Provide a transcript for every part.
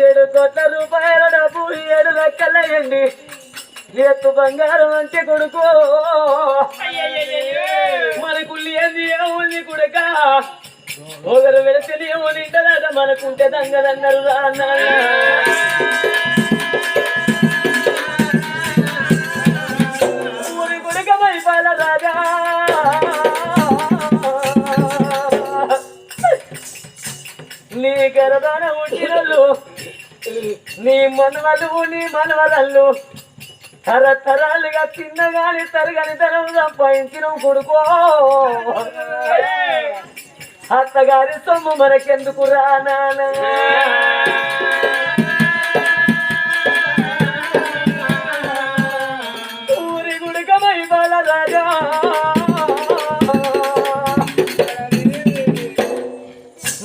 ఏడు కోట్ల రూపాయల డబ్బు ఏడు లెక్కలయ్యండి ఎత్తు బంగారం అంటే కొడుకు. మన కుళ్ళి ఏంది ఏముంది కొడుక? ఒకరు వెళితే ఏముంది ఇంటదట మనకుంటే దంగదన్నారు రా బాలరాజా నీ గర్భాన ఉంచినలు నీ మనవలు నీ మనవలల్లు తరతరాలుగా తిన్నగాని తరగని తరం సంపాదించిన కొడుకో. అత్తగారి సొమ్ము మనకెందుకు రానా ఊరి గుడికమై బాలరాజా.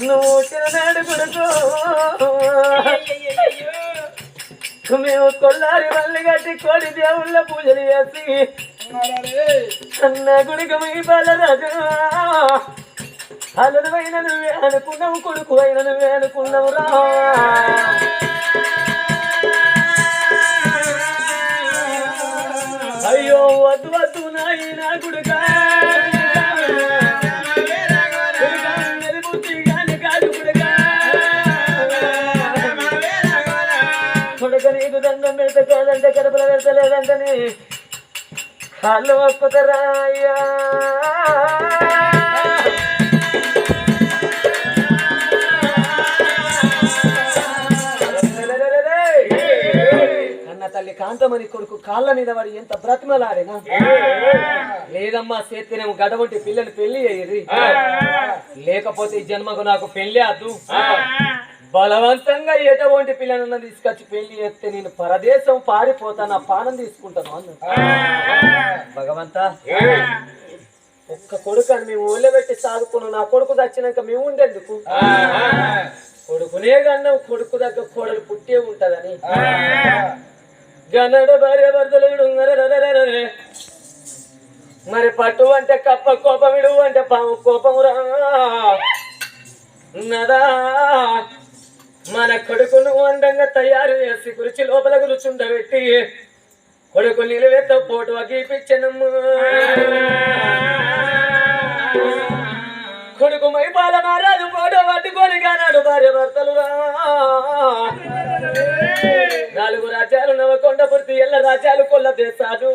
నువ్వు చిన్ననాడు కొడుకు. మేము కొల్లారి మళ్ళీ కట్టి కోడి దేవుళ్ళ పూజలు చేసి అన్న గుడికి మీ బాలరాజు. అల్లుడువైన నువ్వే అనుకున్నావు కొడుకు అయిన నువ్వే అనుకున్నావు రా. అయ్యో వద్దు వద్దు నాయన గుడుగా కడుపులో పెడతలేదంటని కాళ్ళు ఒప్పుతారా అయ్యా? తల్లి కాంతమని కొడుకు కాళ్ళ మీద వాడు ఎంత బ్రతిమలాడేనా? లేదమ్మా సేత్తేనేమో గడవంటి పిల్లని పెళ్ళి అయ్యేది లేకపోతే ఈ జన్మకు నాకు పెళ్ళి అద్దు. బలవంతంగా ఎటువంటి పిల్లలను తీసుకొచ్చి పెళ్ళి చేస్తే నేను పరదేశం పారిపోతాను పానం తీసుకుంటాను అన్న భగవంత ఒక్క కొడుకు అని మేము ఊళ్ళో పెట్టి సాదుకున్నాం నా కొడుకు చచ్చినాక మేము ఉండేందుకు? కొడుకునే కన్నా కొడుకు దగ్గర కోడలు పుట్టే ఉంటదని. గనడ భార్య భర్తలుడు మరి పట్టు అంటే కప్ప కోపమిడు అంటే పాము కోపమురా నదా. మన కొడుకును అందంగా తయారు చేసి కురిచి లోపల కూర్చుండబెట్టి కొడుకు నిలువెత్త పోటు అగిపించనమ్మ కొడుకు మైపాల మారాదు పోటు పట్టుకొని కానాడు భార్య భర్తలు నాలుగు రాజ్యాలు నవకొండ పూర్తి ఎల్ల రాజ్యాలు కొల్ల దేశాలు.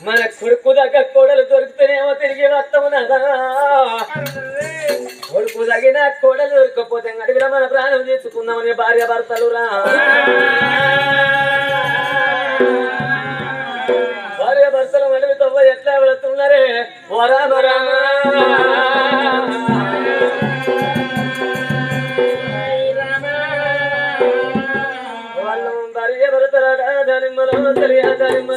మన కొడుకు దగ్గర కోడలు దొరికితేనేమో తిరిగి వస్తాము నదా కొడుకు తగిన కోడలు దొరకపోతే అడిగిన మన ప్రాణం తీసుకుందామని భార్య భర్తలు రా భార్య భర్తలు అడవి తవ్వ ఎట్లా వెళుతున్నారే? ఓ రామ వాళ్ళు భార్య భర్తల దానిమ్మలో తెలియ దానిమ్మలో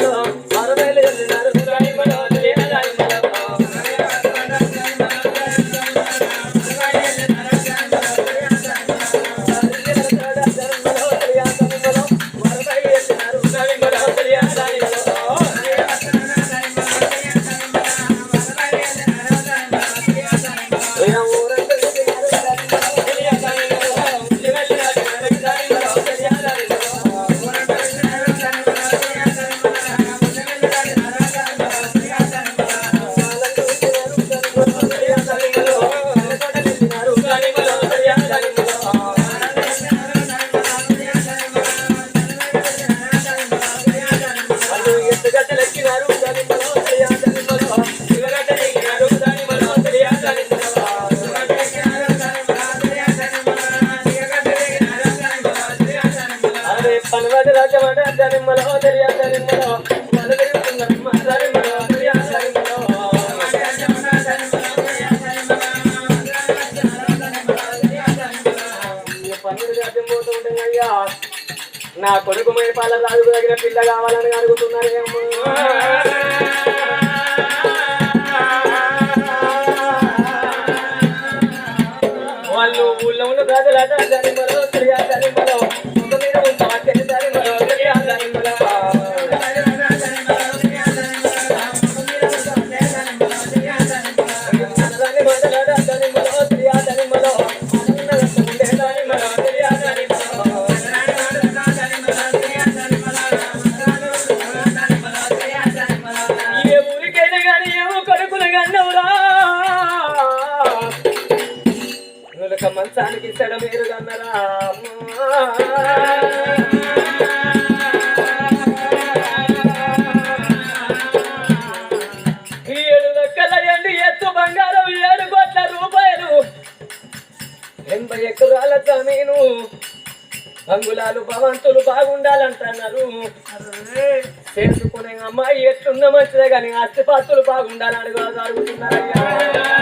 పన్నెండు రాజ్యం పోతూ ఉంటాం అయ్యా. నా కొడుకు మైపాల రాజుకు తగిన పిల్ల కావాలని అడుగుతున్నారేమో వాళ్ళు ఊళ్ళో ఉన్న ప్రజలట జరిమలో క్రియా జరిమలో కన్నరా ఏడు లెక్కల ఎండి ఎత్తు బంగారం ఏడు కోట్ల రూపాయలు. ఎనభై ఎకరాల జమీను. అంగుళాలు భవంతులు బాగుండాలంటున్నారు. చేసుకునే అమ్మాయి ఎట్లున్న మంచిదే కానీ ఆస్తిపాస్తులు బాగుండాలని అడుగు అడుగుతున్నారయ్యా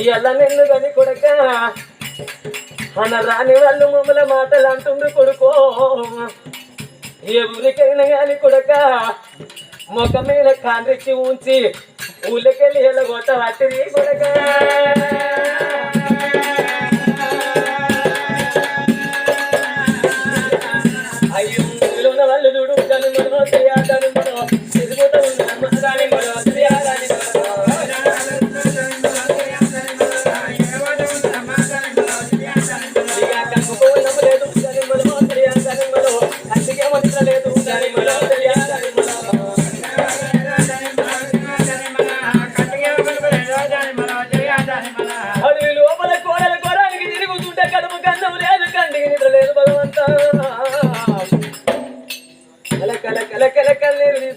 ఇయ్యాల నిన్ను గని కొడక అన రాని వాళ్ళు మమ్మల మాటలు అంటుండ్రు కొడుకో ఎవరికైనా గాని కొడక ముఖ మీద కాండ్రిచ్చి ఉంచి ఊళ్ళకెళ్ళి ఎలగొట్ట వాటిని కొడక.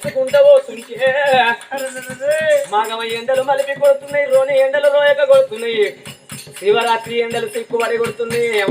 కన్నీరు తీసుకుంటా మాగమ ఎండలు మలిపి కొడుతున్నాయి రోని ఎండలు రోయక కొడుతున్నాయి. శివరాత్రి ఎండలు సిక్కుబడి కొడుతున్నాయి.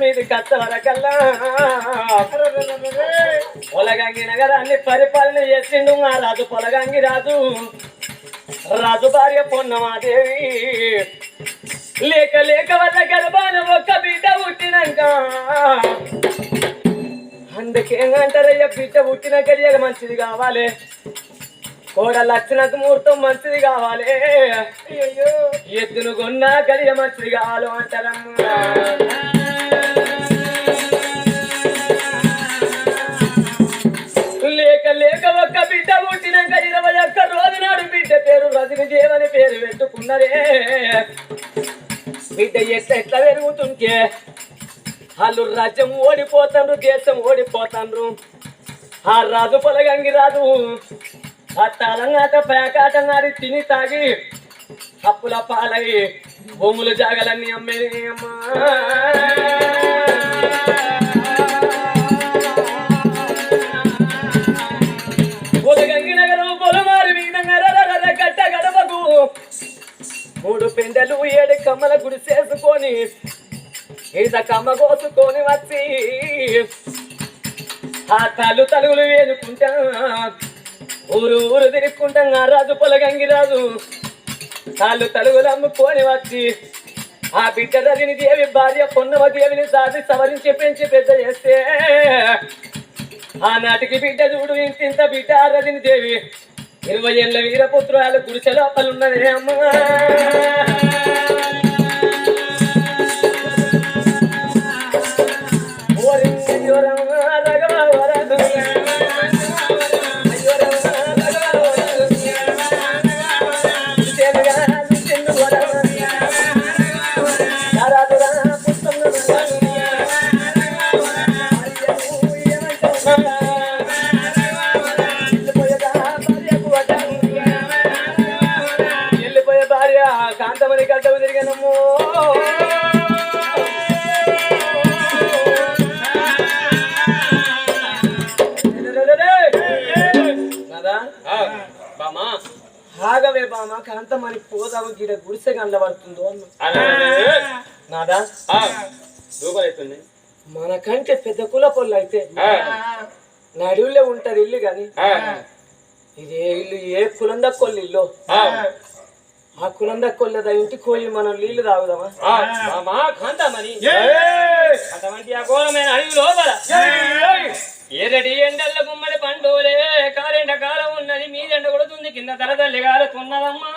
మీది కత్త వరకల్లా పొలగంగి నగరాన్ని పరిపాలన చేసిండు మా రాజు పొలగంగి రాజు. రాజు భార్య పొన్నమాదేవి. లేక లేక వల్ల గర్భాన ఒక్క బిడ్డ పుట్టినాక. అందుకేంటంటారయ్య బిడ్డ పుట్టిన గడియగ మంచిది కావాలి. కోడ లక్షణకు ముహూర్తం మంచిది కావాలి. ఎద్దును కొన్నా గడియ మంచిది కావాలి అంటారమ్మా. పెరుగుతుంటే వాళ్ళు రాజ్యం ఓడిపోతాండ్రు దేశం ఓడిపోతాండ్రు ఆ రాజు పొలగంగి రాజు ఆ తలంగాట పేకాట నాడి తిని తాగి అప్పుల పాలై భూములు జాగలన్నీ అమ్మేనే అమ్మా. నగరం పొలమారి వీణంగరరర గట్ట గడపకు మూడు పెండలు ఏడు కమ్మల గుడి చేసుకొని ఈత కమ్మ కోసుకొని వచ్చి ఆ తల్లు తలుగులు వేసుకుంటా ఊరు ఊరు తిరుక్కుంటాం ఆ రాజు పొలగంగి రాజు తాళ్ళు తలుగులు అమ్ముకొని వచ్చి ఆ బిడ్డ రజని దేవి భార్య పొన్నవ దేవిని సాధి సవరించి పెంచి పెద్ద చేస్తే ఆనాటికి బిడ్డ చూడు ఇంత ఇంత బిడ్డ రజని దేవి. ఇరవై ఏళ్ళ వీరపుత్రాలు గుడిసె లోపలున్నదే అమ్మా. బామ కాంతమని పోదాము గిడ గుడిసె అన్న. నాదా? మనకంటే పెద్ద కుల పొల్లు అయితే నడువులే ఉంటది ఇల్లు గాని. ఇది ఇల్లు ఏ కులం దక్కొల్లు ఇల్లు? ఆ. కులం దక్కొల్లదా ఇంటికి పోయి మనం నీళ్ళు తాగుదామా? మామా కాంతామని. అటువంటి అఘోరమైన అడవి తల తల్లి గారుతున్నదమ్మా